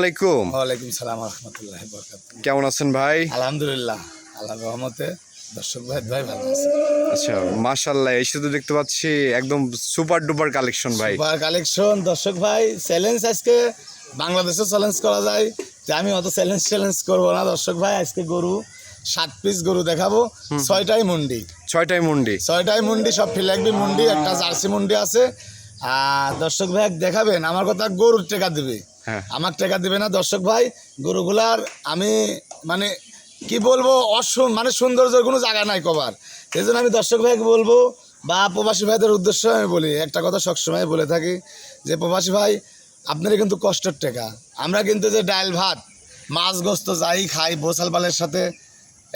আলাইকুম। ওয়ালাইকুম সালাম রহমতুল্লাহ কেমন আছেন ভাই? আলহামদুলিল্লাহ আল্লাহ রহমতে দর্শক ভাই ভাই ভালো আছে। আচ্ছা মাশাল্লাহ এই শুধু দেখতে পাচ্ছি একদম সুপার ডুপার কালেকশন ভাই। সুপার কালেকশন দর্শক ভাই চ্যালেঞ্জ আজকে বাংলাদেশে চ্যালেঞ্জ করা যায়। যে আমি অত চ্যালেঞ্জ চ্যালেঞ্জ করব না দর্শক ভাই আজকে গরু সাত পিস গরু দেখাবো। ছয়টাই মুন্ডি। ছয়টাই মুন্ডি। ছয়টাই মুন্ডি সব ফিলাকবি মুন্ডি একটা জার্সি মুন্ডি আছে। আর দর্শক ভাই দেখাবেন আমার কথা গরুর টেকা দিবে। আমার টাকা দিবে না, দর্শক ভাই, গরুগুলার আমি মানে কি বলব, অসু মানে সৌন্দর্যের কোনো জায়গা নাই কবার। সেই জন্য আমি দর্শক ভাইকে বলব, বা প্রবাসী ভাইদের উদ্দেশ্য আমি বলি, একটা কথা সবসময় বলে থাকি, যে প্রবাসী ভাই আপনারা কিন্তু কষ্টের টাকা। আমরা কিন্তু যে ডাল, ভাত, মাছ, গোস্ত যাই খাই বোসাল পালের সাথে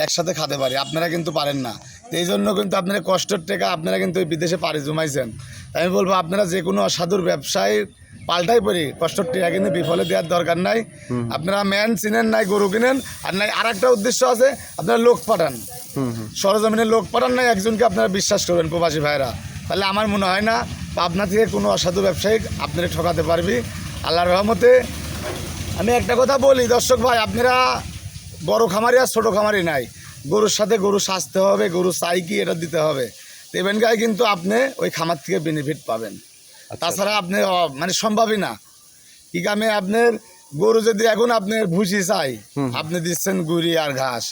একসাথে খেতে পারি, আপনারা কিন্তু পারেন না। এই জন্য কিন্তু আপনারা কষ্টের টাকা, আপনারা কিন্তু বিদেশে পাড়ি জমাইছেন। আমি বলব, আপনারা যে কোনো অসাধুর ব্যবসায় পাল্টাই পড়ি। কষ্টের টাকা কিন্তু বিফলে দেওয়ার দরকার নাই। আপনারা ম্যান চিনেন নাই গরু কিনেন আর নাই আর একটা উদ্দেশ্য আছে আপনারা লোক পাঠান। সরজমিনে লোক পাঠান নাই একজনকে আপনারা বিশ্বাস করবেন প্রবাসী ভাইরা। তাহলে আমার মনে হয় না পাবনা থেকে কোনো অসাধু ব্যবসায়িক আপনারা ঠকাতে পারবি। আল্লাহর রহমতে আমি একটা কথা বলি দর্শক ভাই আপনারা বড় খামারি আর ছোটো খামারি নাই। গরুর সাথে গরু সাজতে হবে গরু চাই কি এটা দিতে হবে। দেবেন গায়ে কিন্তু আপনি ওই খামার থেকে বেনিফিট পাবেন। তাছাড়া আপনি মানে সম্ভবই না। কি কামে আপনার গরু যদি এখন আপনার ভুসি চাই আপনি দিচ্ছেন গুড়ি আর ঘাস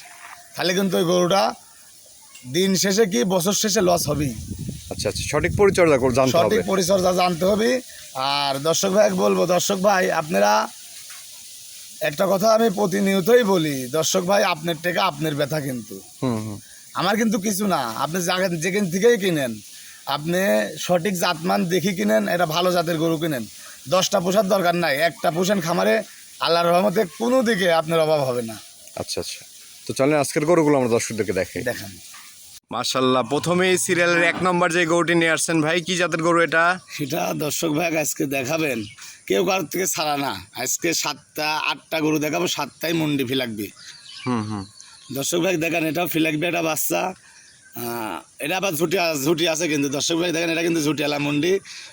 তাহলে কিন্তু ওই গরুটা দিন শেষে কি বছর শেষে লস হবেই। আচ্ছা আচ্ছা সঠিক পরিচর্যা করে জানতে হবে। সঠিক পরিচর্যা জানতে হবে। আর দর্শক ভাই বলব দর্শক ভাই আপনারা একটা কথা আমি প্রতিনিয়তই বলি দর্শক ভাই আপনার টাকা আপনার ব্যথা কিন্তু। আমার কিন্তু কিছু না আপনি যেখান থেকেই কিনেন আপনি সঠিক জাতমান দেখি কিনেন এটা ভালো জাতের গরু কিনেন। দশটা পোষার দরকার নাই একটা পোষেন খামারে আল্লাহর রহমতে কোনো দিকে আপনার অভাব হবে না। আচ্ছা আচ্ছা। তো চলেন আজকের গরুগুলো আমরা দর্শকদেরকে দেখে দেখেন। মাশাল্লাহ প্রথমেই সিরিয়ালের এক নম্বর যে গরুটি নিয়ে আসছেন ভাই কি জাতের গরু এটা? সেটা দর্শক ভাই আজকে দেখাবেন। কেউ কারোর থেকে ছাড়া না। আজকে সাতটা আটটা গরু দেখাবো সাতটাই মন্ডি ফিলাকবি। হুম হুম। দর্শক ভাই দেখেন এটা ফিলাকবি একটা বাচ্চা। এটা আবার ঝুটি ঝুটি আছে কিন্তু দর্শক ভাই দেখেন এটা কিন্তু ঝুটিয়ালা মন্ডি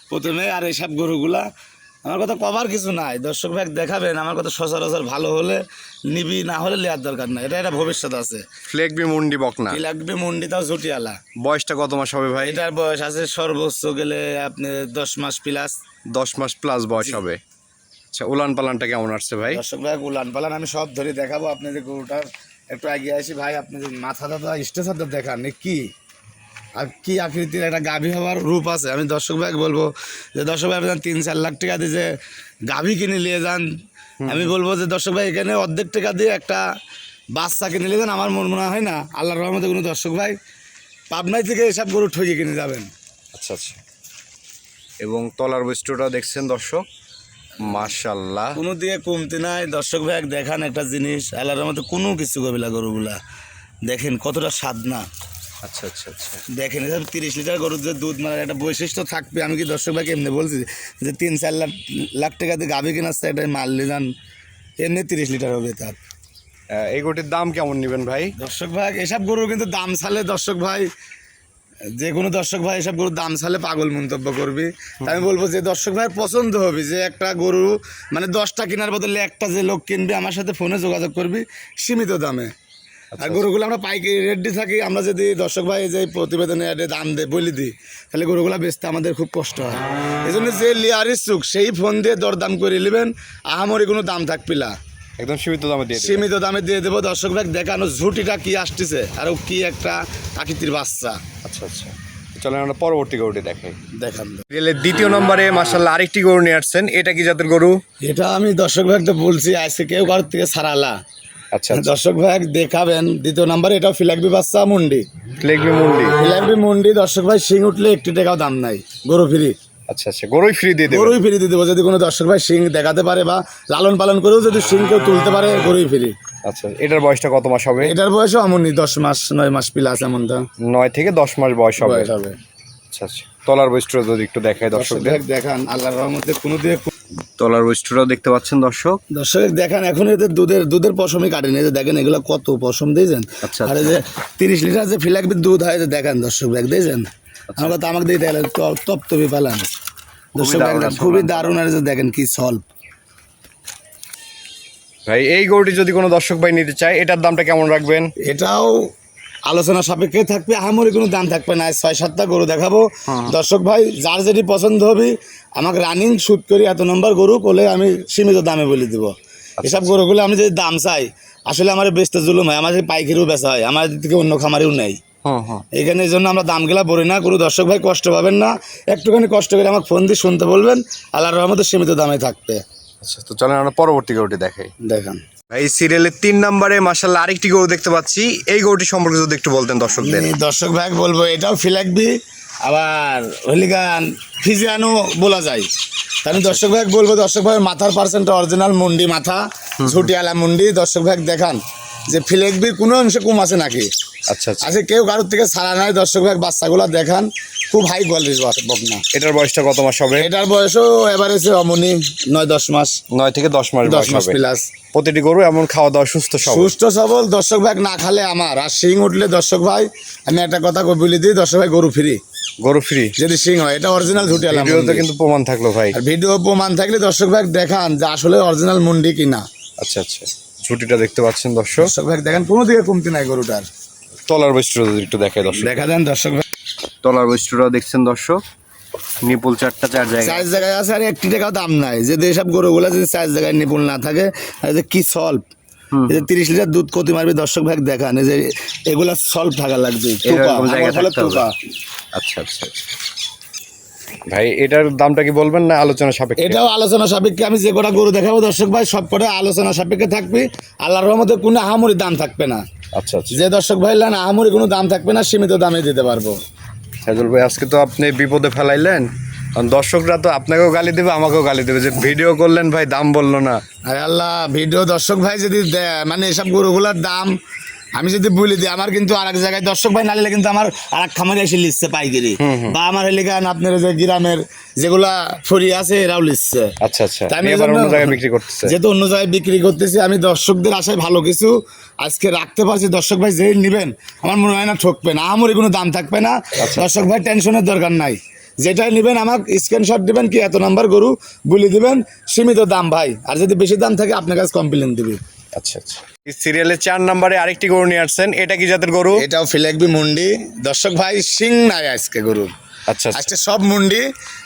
প্রথমে আর এইসব গরুগুলা। আমার কথা কবার কিছু নাই দর্শক ভাই দেখাবেন আমার কথা সচরাচর ভালো হলে নিবি না হলে লেয়ার দরকার নাই এটা একটা ভবিষ্যৎ আছে। ফ্লেগবি মুন্ডি বকনা। ফিলাকবি মন্ডি তাও ঝুটিয়ালা বয়সটা কত মাস হবে ভাই? এটার বয়স আছে সর্বোচ্চ গেলে আপনি দশ মাস প্লাস দশ মাস প্লাস বয়স হবে। আচ্ছা উলান পালানটা কেমন আসছে ভাই? দর্শক ভাই উলান পালান আমি সব ধরে দেখাবো আপনি যে গরুটার একটু এগিয়ে আসি ভাই আপনি যে মাথাটা তো স্টেশনটা দেখান কি? আর কি আকৃতির একটা গাভী হওয়ার রূপ আছে? আমি দর্শক ভাই বলব যে দর্শক ভাই আপনার তিন চার লাখ টাকা দিয়ে যে গাভী কিনে নিয়ে যান আমি বলব যে দর্শক ভাই এখানে অর্ধেক টাকা দিয়ে একটা বাচ্চা কিনে নিয়ে যান আমার মন মনে হয় না। আল্লাহর রহমতে কোনো দর্শক ভাই পাবনায় থেকে এসব গরু ঠকিয়ে কিনে যাবেন। আচ্ছা আচ্ছা। এবং তলার বৈশিষ্ট্যটা দেখছেন দর্শক? মাশাল্লাহ কোনো দিকে কমতি নাই। দর্শক ভাই দেখান একটা জিনিস। আল্লাহর মতো কোনো কিছু কবিলা গরুগুলা। দেখেন কতটা স্বাদ না আচ্ছা আচ্ছা আচ্ছা। দেখেন এটা তিরিশ লিটার গরুর যে দুধ মানে একটা বৈশিষ্ট্য থাকবে। আমি কি দর্শক ভাইকে এমনি বলছি যে তিন চার লাখ লাখ টাকা দিয়ে গাভি কিনা এটা মারলে যান। এমনি তিরিশ লিটার হবে তার। এই গরুটির দাম কেমন নেবেন ভাই? দর্শক ভাই এসব গরুর কিন্তু দাম ছালে দর্শক ভাই যে কোনো দর্শক ভাই এসব গরুর দাম ছালে পাগল মন্তব্য করবি। আমি বলব যে দর্শক ভাইয়ের পছন্দ হবে যে একটা গরু মানে দশটা কেনার বদলে একটা যে লোক কিনবে আমার সাথে ফোনে যোগাযোগ করবি সীমিত দামে। আর গরুগুলো আমরা পাইকারি রেডি থাকি আমরা যদি দর্শক ভাই যে প্রতিবেদনে দাম দে বলি দিই তাহলে গরুগুলো বেচতে আমাদের খুব কষ্ট হয়। এই জন্য যে লিয়ার ইচ্ছুক সেই ফোন দিয়ে দরদাম করে নেবেন আহামরি কোনো দাম থাকপিলা একদম সীমিত দামে দিয়ে সীমিত দামে দিয়ে দেবো। দর্শক ভাই দেখানো ঝুটিটা কি আসতেছে আর ও কি একটা আকৃতির বাচ্চা। আচ্ছা আচ্ছা। চলেন আমরা পরবর্তী গরুটি দেখাই। দেখান গেলে দ্বিতীয় নম্বরে মাশাল্লাহ আরেকটি গরু নিয়ে আসছেন। এটা কি জাতের গরু? এটা আমি দর্শক ভাই তো বলছি আজকে কেউ কারোর থেকে ছাড়ালা আচ্ছা আচ্ছা। দর্শক ভাই দেখাবেন। দ্বিতীয় নাম্বার এটাও ফিলাকবি বাচ্চা মুন্ডি। ফ্লেগবি মুন্ডি। ফিলাকবি মুন্ডি দর্শক ভাই শিং উঠলে একটি টাকাও দাম নাই। গরু ফ্রি। আচ্ছা আচ্ছা গরুই ফ্রি দিয়ে দেবেন গরুই ফ্রি দিয়ে দেবো। যদি কোনো দর্শক ভাই শিং দেখাতে পারে বা লালন পালন করেও যদি শিং কেউ তুলতে পারে গরুই ফ্রি আচ্ছা এটার বয়সটা কত মাস হবে? এটার বয়সও এমনই দশ মাস নয় মাস প্লাস এমনটা নয় থেকে দশ মাস বয়স হবে। হবে। আচ্ছা আচ্ছা তলার বৈশিষ্ট্য যদি একটু দেখায় দর্শক দর্শকদের। দেখান আল্লাহর রহমতে কোনো দিয়ে তলার বৈশিষ্ট্যটাও দেখতে পাচ্ছেন দর্শক? দর্শক দেখেন এখন এদের দুধের দুধের পশমই কাটেনি এই যে দেখেন এগুলো কত পশম দিয়েছেন আচ্ছা, আর এই যে তিরিশ লিটার যে ফিলাকবি দুধ হয় যে দেখেন দর্শক ব্যাগ দিয়েছেন আচ্ছা। আমার কথা আমাকে দিয়ে দেখলেন তপ্তবি দর্শক আসলে। খুবই দারুণ আর দেখেন কি সল্ভ ভাই এই গরুটি যদি কোনো দর্শক ভাই নিতে চায় এটার দামটা কেমন রাখবেন? এটাও আলোচনা সাপেক্ষে থাকবে আহামরি কোনো দাম থাকবে না। ছয় সাতটা গরু দেখাবো। দর্শক ভাই যার যেটি পছন্দ হবে আমাকে রানিং শুট করি এত নম্বর গরু বলে আমি সীমিত দামে বলে দিব। এসব গরুগুলো আমি যদি দাম চাই আসলে আমার বেচতে জুলুম হয় আমার পাইকারিও বেচা হয় আমার থেকে অন্য খামারেও নেই। এখানে এই জন্য আমরা দামগুলা বলি না। কোনো দর্শক ভাই কষ্ট পাবেন না। একটুখানি কষ্ট করে আমাকে ফোন দিয়ে শুনতে বলবেন। আল্লাহর রহমতে সীমিত দামে থাকবে। আচ্ছা তো চলেন আমরা পরবর্তী গরুটি দেখাই। দেখেন। এই সিরিয়ালের তিন নম্বরে মাসাল্লাহ আরেকটি গরু দেখতে পাচ্ছি। এই গরুটি সম্পর্কে যদি একটু বলতেন দর্শকদের। দর্শক ভাই বলব এটাও ফিলাকবি আবার হলিগান ফিজিয়ানো বলা যায়। তাহলে দর্শক ভাই বলব দর্শক ভাই মাথার পার্সেন্ট অরিজিনাল মুন্ডি মাথা ঝুটিয়ালা মুন্ডি। দর্শক ভাই দেখান যে ফিলেকবির কোনো অংশে কম আছে নাকি? আচ্ছা আচ্ছা। কেউ কারোর থেকে ছাড়া নাই দর্শক ভাই বাচ্চাগুলো দেখান খুব হাই কোয়ালিটির বকনা এটার বয়সটা কত মাস হবে? এটার বয়সও এভারেজে অমনি নয় দশ মাস। নয় থেকে দশ মাস দশ মাস প্লাস প্রতিটি গরু এমন খাওয়া দাওয়া সুস্থ সব সুস্থ সবল দর্শক ভাই না খালে আমার। আর শিং উঠলে দর্শক ভাই আমি একটা কথা বলে দিই দর্শক ভাই গরু ফ্রি গরু ফ্রি যদি সিং হয় এটা অরিজিনাল ঝুটিয়ালা ভিডিওতে কিন্তু প্রমাণ থাকল ভাই। আর ভিডিও প্রমাণ থাকলে দর্শক ভাই দেখান যে আসলে অরিজিনাল মুন্ডি কিনা। আচ্ছা আচ্ছা। ঝুটিটা দেখতে পাচ্ছেন দর্শক। দর্শক ভাই দেখেন কোনো দিকে কমতি নাই গরুটার। তলার বৈশিষ্ট্য যদি একটু দেখায় দর্শক। দেখা দেন দর্শক ভাই। তলার বৈশিষ্ট্যটা দেখছেন দর্শক। নিপুল চারটা চার জায়গায়। চার জায়গায় আছে আর একটি টাকাও দাম নাই। যদি এসব গরুগুলো যদি চার জায়গায় নিপুল না থাকে যে কি সল্ভ এই যে তিরিশ লিটার দুধ কতি মারবে দর্শক ভাই দেখান। এই যে এগুলা সল্ভ থাকা লাগবে। আচ্ছা আচ্ছা আচ্ছা। ভাই এটার দামটা কি বলবেন না আলোচনা সাপেক্ষে? এটাও আলোচনা সাপেক্ষে। আমি যে কটা গরু দেখাবো দর্শক ভাই সব কটা আলোচনা সাপেক্ষে থাকবে। আল্লাহর রহমতে কোনো আহামরি দাম থাকবে না। আচ্ছা আচ্ছা। যে দর্শক ভাই লেন আহামরি কোনো দাম থাকবে না সীমিত দামে দিতে পারব। সাইদুল ভাই আজকে তো আপনি বিপদে ফেলাইলেন। কারণ দর্শকরা তো আপনাকেও গালি দেবে আমাকেও গালি দেবে। যে ভিডিও করলেন ভাই দাম বলল না। আরে আল্লাহ ভিডিও দর্শক ভাই যদি মানে এসব গরুগুলোর দাম আমি যদি বলে দিই আমার কিন্তু আরেক জায়গায় দর্শক ভাই না নিলে কিন্তু আমার আরেক খামারে এসে লিখছে পাইকারি। বা আমার এলাকায় আপনার যে গ্রামের যেগুলা ফরি আছে এরাও লিখছে আচ্ছা আচ্ছা। আমি অন্য জায়গায় বিক্রি করতেছে। যেহেতু অন্য জায়গায় বিক্রি করতেছি আমি দর্শকদের আশায় ভালো কিছু আজকে রাখতে পারছি। দর্শক ভাই যেই নেবেন আমার মনে হয় না ঠকবে না। আমার কোনো দাম থাকবে না। দর্শক ভাই টেনশনের দরকার নাই। যেটাই নেবেন আমার স্ক্রিনশট দিবেন কি এত নাম্বার গরু বলে দিবেন। সীমিত দাম ভাই। আর যদি বেশি দাম থাকে আপনার কাছে কমপ্লেন দিবে। আচ্ছা আচ্ছা। সিরিয়ালে সিরিয়ালের চার নম্বরে আরেকটি গরু নিয়ে আসছেন। এটা কি জাতের গরু? এটাও ফিলেকবি মুন্ডি। দর্শক ভাই সিং নাই আজকে গরু। আচ্ছা আচ্ছা। আজকে সব মুন্ডি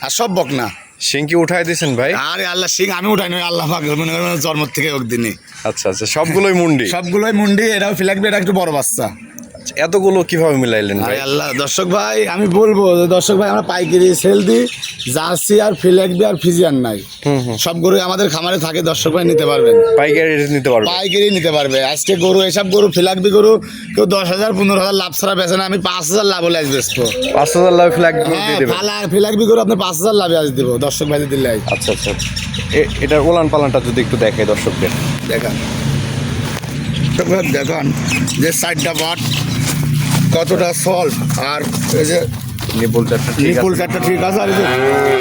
আর সব বকনা। সিং কি উঠাই দিয়েছেন ভাই? আরে আল্লাহ সিং আমি উঠাই নই আল্লাহ মনে করেন জন্ম থেকে একদিনে আচ্ছা আচ্ছা। সবগুলোই মুন্ডি? সবগুলোই মুন্ডি এটাও ফিলাকবি এটা একটু বড় বাচ্চা। এতগুলো কীভাবে মিলাইলেন ভাই? আল্লাহ দর্শক ভাই আমি বলব দর্শক ভাই আমরা পাইকারি সেল দিই জার্সি আর ফিলেকবি আর ফিজিয়ান নাই। সব গরু আমাদের খামারে থাকে দর্শক ভাই নিতে পারবেন। পাইকারি নিতে পারবে পাইকারি নিতে পারবে। আজকে গরু এসব গরু ফিলাকবি গরু কেউ দশ হাজার পনেরো হাজার লাভ ছাড়া বেছে না আমি পাঁচ হাজার লাভ হলে আজ বেচবো। পাঁচ হাজার লাভ ফ্ল্যাগ দিয়ে হ্যাঁ দেবেন। ফালা ফিলাকবি গরু আপনি পাঁচ হাজার লাভে আজ দিব দর্শক ভাই দিলে। আচ্ছা আচ্ছা। এটার ওলান পালানটা যদি একটু দেখে দর্শকদের। দেখান। দেখান যে সাইডটা বাট কতটা সল্ভ আর এই যে নিপুল ঠিক আছে। নিপুল চারটা ঠিক আছে আর এই যে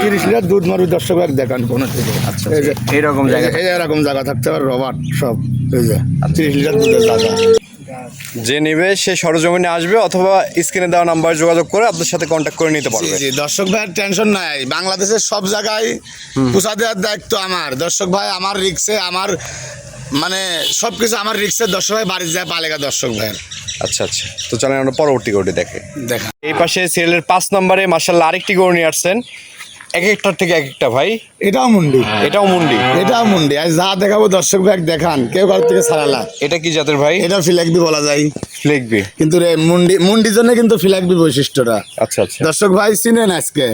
তিরিশ লিটার দুধ মারবি দর্শক ভাই দেখান কোনো আচ্ছা, এই যে এইরকম জায়গা এরকম জায়গা থাকতে পারে রবার সব এই যে তিরিশ লিটার দুধের যে নেবে সে সরজমিনে আসবে অথবা স্ক্রিনে দেওয়া নাম্বার যোগাযোগ করে আপনার সাথে কন্ট্যাক্ট করে নিতে পারবে। জি দর্শক ভাইয়ের টেনশন নাই। বাংলাদেশের সব জায়গায় পুষা দেওয়ার দায়িত্ব আমার। দর্শক ভাই আমার রিক্সে আমার মানে সব কিছু আমার রিক্সে দর্শক ভাই বাড়ি যায় পালেগা দর্শক ভাইয়ের। আচ্ছা আচ্ছা। তো চলেন আমরা পরবর্তী গরুটি দেখে। দেখা। এই পাশে সিরিয়ালের পাঁচ নম্বরে মার্শাল্লাহ আরেকটি গরু নিয়ে আসছেন। এক একটার থেকে এক একটা ভাই। এটাও মুন্ডি। এটাও মুন্ডি। এটাও মুন্ডি। আজ যা দেখাবো দর্শক ভাই দেখান। কেউ কারোর থেকে সারালা এটা কি জাতের ভাই? এটাও ফিলাকবি বলা যায়। ফ্লেকবি। কিন্তু রে মুন্ডি মুন্ডির জন্য কিন্তু ফিলাকবি বৈশিষ্ট্যটা। আচ্ছা আচ্ছা। দর্শক ভাই চিনেন আজকে।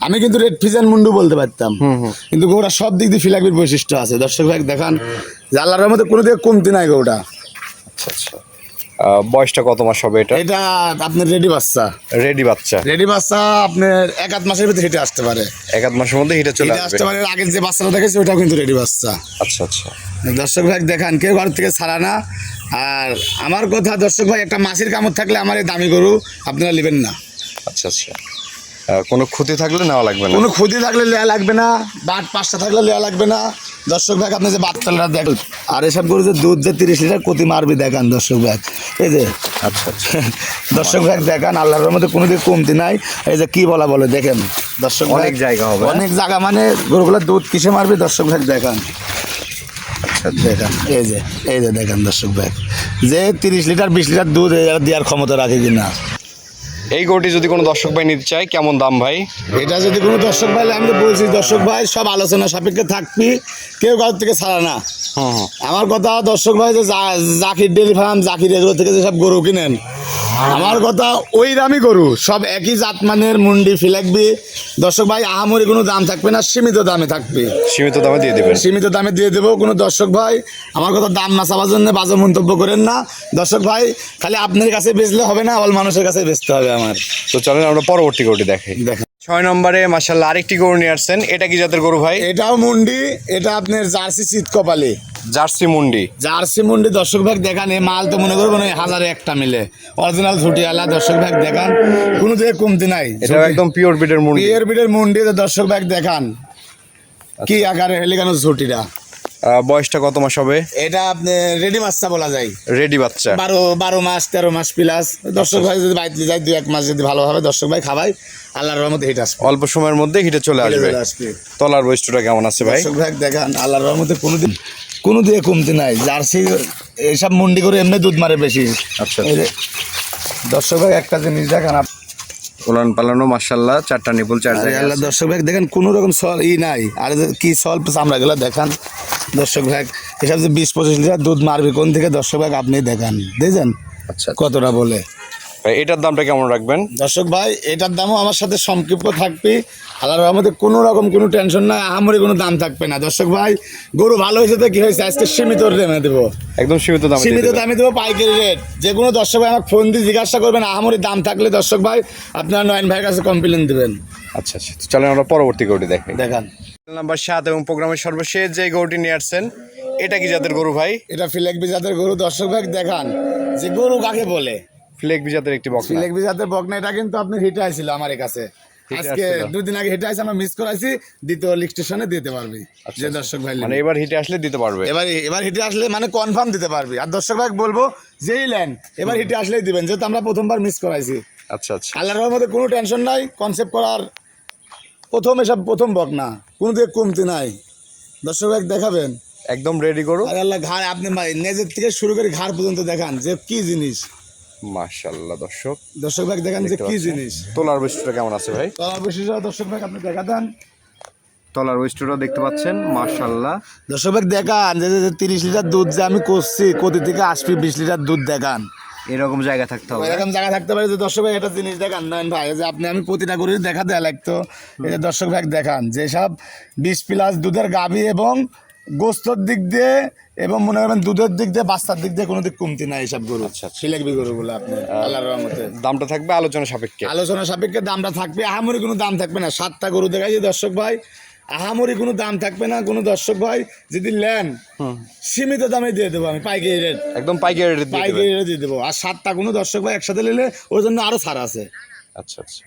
আমি কিন্তু রেড ফিজান মুন্ডু বলতে পারতাম। কিন্তু গৌড়া সব দিক দিয়ে ফিলাকবির বৈশিষ্ট্য আছে। দর্শক ভাই দেখান। আল্লাহর মধ্যে কোনো দিকে কমতি নাই গৌড়া আচ্ছা আচ্ছা। বয়সটা কত মাস হবে এটা? এটা আপনার রেডি বাচ্চা। রেডি বাচ্চা। রেডি বাচ্চা আপনার এক আধ মাসের ভিতরে হেঁটে আসতে পারে। এক আধ মাসের মধ্যে হিটে চলে আসতে পারে আগের যে বাচ্চাটা দেখেছে ওটাও কিন্তু রেডি বাচ্চা। আচ্ছা আচ্ছা। দর্শক ভাই দেখান কেউ ঘর থেকে ছাড়া না। আর আমার কথা দর্শক ভাই একটা মাসির কামড় থাকলে আমার এই দামি গরু আপনারা নেবেন না। আচ্ছা আচ্ছা। কোনো ক্ষতি থাকলে নেওয়া লাগবে না। কোনো ক্ষতি থাকলে লেয়া লাগবে না বাট পাঁচটা থাকলে লেয়া লাগবে না। দর্শক ভাই আপনি যে বাচ্চাটা দেখ আর এসব গরু যে দুধ যে তিরিশ লিটার কতি মারবি দেখান দর্শক ভাই। এই যে আচ্ছা আচ্ছা। দর্শক ভাই দেখান আল্লাহর মধ্যে কোনো দিকে কমতি নাই। এই যে কী বলা বলে দেখেন দর্শক অনেক জায়গা হবে, হ্যাঁ? অনেক জায়গা মানে গরুগুলোর দুধ কিসে মারবি? দর্শক ভাই দেখান। আচ্ছা আচ্ছা। এই যে এই যে দেখেন দর্শক ভাই। যে তিরিশ লিটার বিশ লিটার দুধ দেওয়ার ক্ষমতা রাখে কিনা? এই গরুটি যদি কোনো দর্শক ভাই নিতে চায় কেমন দাম ভাই? এটা যদি কোনো দর্শক ভাই আমি তো বলছি দর্শক ভাই সব আলোচনা সাপেক্ষে থাকবি কেউ কারোর থেকে ছাড়া না। হ্যাঁ হুম আমার কথা দর্শক ভাই যে জাকির ডেলি ফার্ম জাকির এগুলো থেকে যেসব গরু কিনেন আমার কথা ওই দামই গরু। সব একই জাত মানের মুন্ডি ফিলাকবি দর্শক ভাই আহামরি কোনো দাম থাকবে না সীমিত দামে থাকবে। সীমিত দামে দিয়ে দেবেন। সীমিত দামে দিয়ে দেবো কোনো দর্শক ভাই। আমার কথা দাম না চাওয়ার জন্য বাজে মন্তব্য করেন না। দর্শক ভাই খালি আপনার কাছে বেচলে হবে না অল মানুষের কাছে বেচতে হবে আমার। তো চলেন আমরা পরবর্তী গরুটি দেখাই। দেখেন। ছয় নম্বরে মাসাল্লাহ আরেকটি গরু নিয়ে আসছেন। এটা কি জাতের গরু ভাই? এটাও মুন্ডি এটা আপনার জার্সি শীত কপালি। জার্সি মুন্ডি। জার্সি মুন্ডি দর্শক ভাগ দেখান এই মাল তো মনে করব না হাজারে একটা মিলে। অরিজিনাল ঝুটিওয়ালা দর্শক ভাগ দেখান কোনো দিকে কমতি নাই। এটা একদম পিওর বিডের মুন্ডি। পিওর বিডের মুন্ডি দর্শক ভাগ দেখান। কি আকারে হেলিকানো ঝুটিটা? বয়সটা কত মাস হবে? এটা আপনি রেডি বাচ্চা বলা যায়। রেডি বাচ্চা। বারো বারো মাস তেরো মাস প্লাস দর্শক ভাই যদি বাড়িতে যায় দুই এক মাস যদি ভালোভাবে দর্শক ভাই খাবাই আল্লাহর রহমতে হিট আসবে। অল্প সময়ের মধ্যে হিটে চলে আসবে। তলার বৈশিষ্ট্যটা কেমন আছে ভাই? দর্শক ভাই দেখান আল্লাহর রহমতে কোনোদিন কোনো দিয়ে কমতি নাই। জার্সি এইসব মুন্ডি করে এমনি দুধ মারে বেশি। আচ্ছা দর্শক ভাই একটা জিনিস দেখান উলান পালানো মাসাল্লাহ চারটা নিপুল চার আল্লাহ দর্শক ভাই দেখেন কোনো রকম সল ই নাই। আর কি সল চামড়া গুলো দেখান। দর্শক ভাই এসব যে বিশ পঁচিশ লিটার দুধ মারবে কোন থেকে? দর্শক ভাই আপনি দেখান। দেখছেন? আচ্ছা। কতটা বলে? এটার দামটা কেমন রাখবেন? দর্শক ভাই এটার দামও আমার সাথে সংক্ষিপ্ত থাকবে। আল্লাহর আমাদের কোনো রকম কোনো টেনশন নাই আহামরি কোনো দাম থাকবে না। দর্শক ভাই গরু ভালো হয়েছে তো কি হয়েছে? আজকে সীমিত দামে দেবো। একদম সীমিত দাম সীমিত দামে দেবো পাইকারি রেট যে কোনো দর্শক ভাই আমাকে ফোন দিয়ে জিজ্ঞাসা করবেন আহামরি দাম থাকলে দর্শক ভাই আপনার নয়ন ভাইয়ের কাছে কমপ্লেন দেবেন। আচ্ছা আচ্ছা। চলেন আমরা পরবর্তী গরুটি দেখাই। দেখান। নাম্বার সাত এবং প্রোগ্রামের সর্বশেষ যে গরুটি নিয়ে আসছেন এটা কি জাতের গরু ভাই? এটা ফিলেক বিজাতের গরু দর্শক ভাই দেখান। যে গরু কাকে বলে? ফ্লেক বিজাতের একটি বকনা। ফিলেক বিজাতের বকনা এটা কিন্তু আপনি হিটে আইছিল আমার কাছে। আজকে দুদিন আগে হিটে আইছে আমরা মিস করাইছি দ্বিতীয় লিগ স্টেশনে দিতে পারবি। যে দর্শক ভাই মানে এবার হিটে আসলে দিতে পারবে। এবার এবার হিটে আসলে মানে কনফার্ম দিতে পারবি। আর দর্শক ভাই বলব যেই লেন এবার হিটে আসলেই দিবেন। যেহেতু আমরা প্রথমবার মিস করাইছি। আচ্ছা আচ্ছা। আল্লাহর রহমতে কোনো টেনশন নাই কনসেপ্ট করার প্রথম এসব প্রথম বক না কোনো দিকে কমতি নাই। দর্শক দেখাবেন। একদম রেডি গরু। আর আল্লাহ ঘাড় আপনি নেজের থেকে শুরু করে ঘাড় পর্যন্ত দেখান যে কি জিনিস। মাশাল্লাহ দর্শক। দর্শক ভাই দেখান যে কি জিনিস। তোলার বৈশিষ্ট্যটা কেমন আছে ভাই? তো অবশ্যই দর্শক ভাই আপনি দেখা দেন। তলার বৈশিষ্ট্যটা দেখতে পাচ্ছেন মাশাল্লাহ দর্শক ভাই দেখান যে তিরিশ লিটার দুধ যে আমি করছি কোথা থেকে আসবি বিশ লিটার দুধ দেখান। এরকম জায়গা থাকতে হবে। এরকম জায়গা থাকতে পারে যে দর্শক ভাই একটা জিনিস দেখান। নয়ন ভাই যে আপনি আমি প্রতিটা করে দেখা দেয়া লাগতো এই যে দর্শক ভাই দেখান। যেসব বিশ প্লাস দুধের গাভী এবং গোস্তর দিক দিয়ে এবং মনে করেন দুধের দিক দিয়ে বাচ্চার দিক দিয়ে কোনো দিক কমতি নাই এইসব গরু। আচ্ছা, আচ্ছা। সিলেকবি গরুগুলো আপনি আল্লাহর রহমতে। দামটা থাকবে আলোচনা সাপেক্ষে। আলোচনা সাপেক্ষে দামটা থাকবে। আহামরি কোনো দাম থাকবে না। সাতটা গরু দেখাইছে দর্শক ভাই। আহামরি কোনো দাম থাকবে না কোনো দর্শক ভাই যদি লেন সীমিত দামে দিয়ে দেবো আমি পাইকারি রেট একদম পাইকারি রেট পাইকারি রেট দিয়ে দেবো। আর সাতটা কোনো দর্শক ভাই একসাথে নিলে ওর জন্য আরও ছাড় আছে। আচ্ছা আচ্ছা।